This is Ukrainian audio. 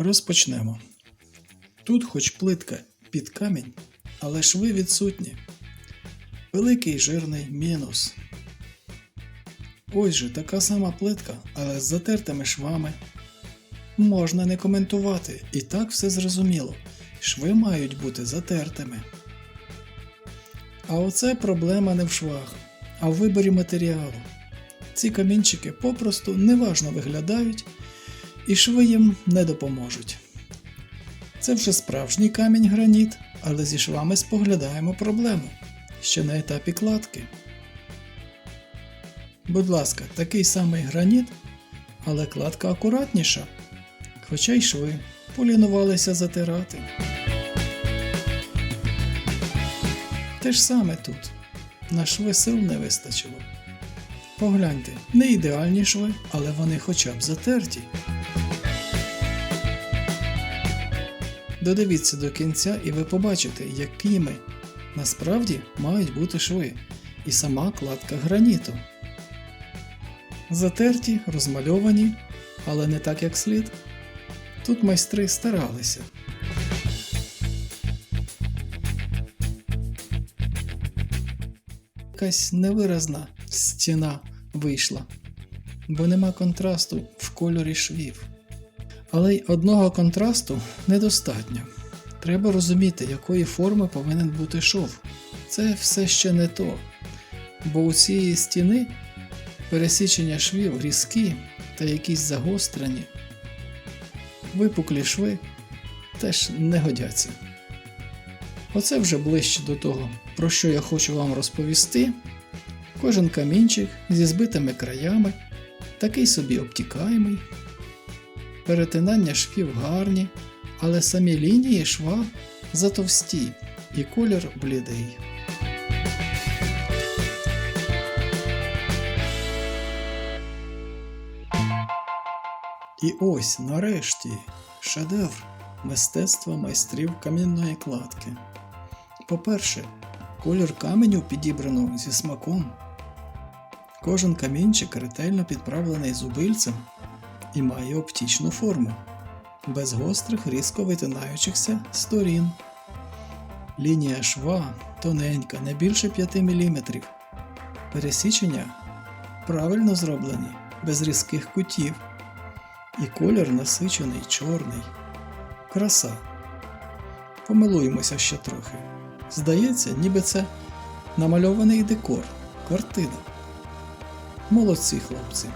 Розпочнемо. Тут хоч плитка під камінь, але шви відсутні. Великий жирний мінус. Ось же така сама плитка, але з затертими швами. Можна не коментувати, і так все зрозуміло. Шви мають бути затертими. А оце проблема не в швах, а в виборі матеріалу. Ці камінчики попросту неважно виглядають, і шви їм не допоможуть. Це вже справжній камінь граніт, але зі швами споглядаємо проблему ще на етапі кладки. Будь ласка, такий самий граніт, але кладка акуратніша, хоча й шви полінувалися затирати. Те ж саме тут. На шви сил не вистачило. Погляньте, не ідеальні шви, але вони хоча б затерті. Додивіться до кінця і ви побачите, якими насправді мають бути шви і сама кладка граніту. Затерті, розмальовані, але не так як слід. Тут майстри старалися. Якась невиразна стіна вийшла, бо нема контрасту в кольорі швів. Але й одного контрасту недостатньо. Треба розуміти, якої форми повинен бути шов. Це все ще не то. Бо у цієї стіни пересічення швів різкі та якісь загострені. Випуклі шви теж не годяться. Оце вже ближче до того, про що я хочу вам розповісти. Кожен камінчик зі збитими краями, такий собі обтікаємий. Перетинання швів гарні, але самі лінії шва затовсті і колір блідий. І ось нарешті шедевр мистецтва майстрів камінної кладки. По-перше, колір каменю підібрано зі смаком. Кожен камінчик ретельно підправлений зубильцем і має оптічну форму, без гострих різко витинаючихся сторін. Лінія шва тоненька, не більше 5 мм. Пересічення правильно зроблені, без різких кутів. І колір насичений чорний. Краса. Помилуємося ще трохи. Здається, ніби це намальований декор, картина. Молодці хлопці.